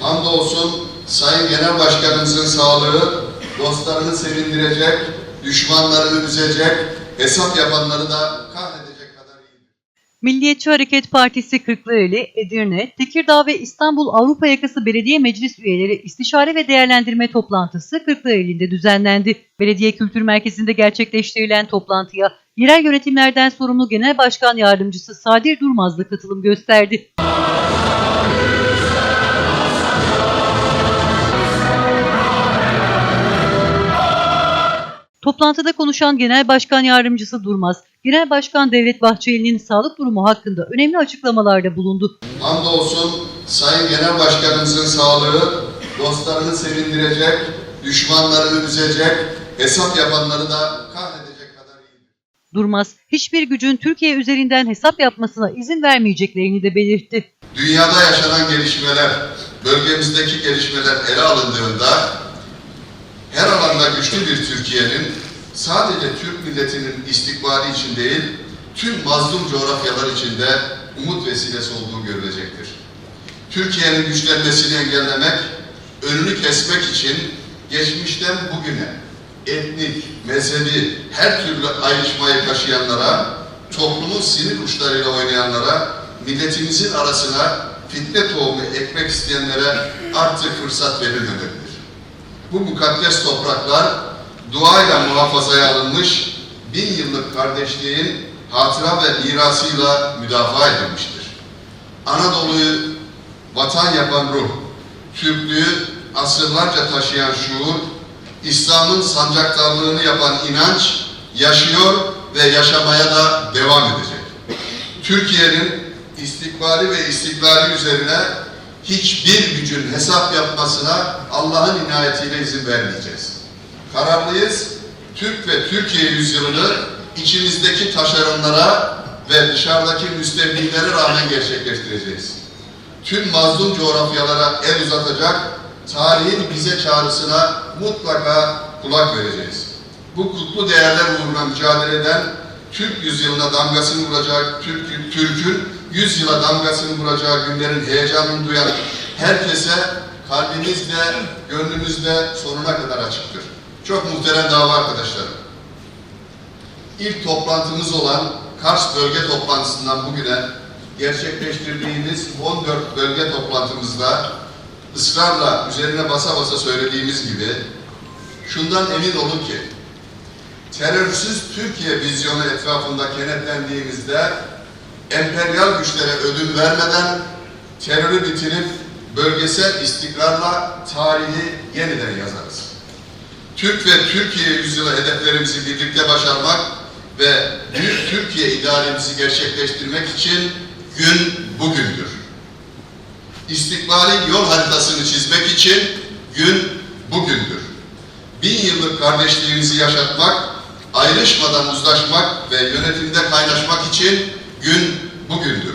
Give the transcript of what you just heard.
Hamdolsun Sayın Genel Başkanımızın sağlığı dostlarını sevindirecek, düşmanlarını üzecek, hesap yapanları da kahredecek kadar iyidir. Milliyetçi Hareket Partisi Kırklareli, Edirne, Tekirdağ ve İstanbul Avrupa Yakası Belediye Meclis Üyeleri İstişare ve Değerlendirme Toplantısı Kırklareli'nde düzenlendi. Belediye Kültür Merkezi'nde gerçekleştirilen toplantıya yerel yönetimlerden sorumlu Genel Başkan Yardımcısı Sadir Durmaz da katılım gösterdi. Toplantıda konuşan Genel Başkan Yardımcısı Durmaz, Genel Başkan Devlet Bahçeli'nin sağlık durumu hakkında önemli açıklamalarda bulundu. Hamdolsun Sayın Genel Başkanımızın sağlığı dostlarını sevindirecek, düşmanlarını üzecek, hesap yapanları da kahredecek kadar iyidir. Durmaz, hiçbir gücün Türkiye üzerinden hesap yapmasına izin vermeyeceklerini de belirtti. Dünyada yaşanan gelişmeler, bölgemizdeki gelişmeler ele alındığında her alanda güçlü bir sadece Türk milletinin istikbali için değil, tüm mazlum coğrafyalar içinde umut vesilesi olduğu görülecektir. Türkiye'nin güçlenmesini engellemek, önünü kesmek için geçmişten bugüne etnik, mezhebi, her türlü ayrışmayı taşıyanlara, toplumun sinir uçlarıyla oynayanlara, milletimizin arasına fitne tohumu ekmek isteyenlere artık fırsat verilmemelidir. Bu mukaddes topraklar duayla muhafazaya alınmış, bin yıllık kardeşliğin hatıra ve mirasıyla müdafaa edilmiştir. Anadolu'yu vatan yapan ruh, Türklüğü asırlarca taşıyan şuur, İslam'ın sancaktarlığını yapan inanç yaşıyor ve yaşamaya da devam edecek. Türkiye'nin istikbali ve istiklali üzerine hiçbir gücün hesap yapmasına Allah'ın inayetiyle izin vermeyeceğiz. Kararlıyız, Türk ve Türkiye yüzyılını içimizdeki taşeronlara ve dışarıdaki müstebdillere rağmen gerçekleştireceğiz. Tüm mazlum coğrafyalara el uzatacak, tarihin bize çağrısına mutlaka kulak vereceğiz. Bu kutlu değerler uğruna mücadele eden, Türk yüzyılına damgasını vuracak, Türk, Türk'ün yüzyıla damgasını vuracağı günlerin heyecanını duyan herkese kalbimizde, gönlümüzde sonuna kadar açıktır. Çok muhterem dava arkadaşlarım. İlk toplantımız olan Kars bölge toplantısından bugüne gerçekleştirdiğimiz 14 bölge toplantımızda ısrarla üzerine basa basa söylediğimiz gibi şundan emin olun ki terörsüz Türkiye vizyonu etrafında kenetlendiğimizde emperyal güçlere ödün vermeden terörü bitirip bölgesel istikrarla tarihi yeniden yazarız. Türk ve Türkiye yüzyılı hedeflerimizi birlikte başarmak ve büyük Türkiye idealimizi gerçekleştirmek için gün bugündür. İstikbalin yol haritasını çizmek için gün bugündür. Bin yıllık kardeşliğimizi yaşatmak, ayrışmadan uzlaşmak ve yönetimde kaynaşmak için gün bugündür.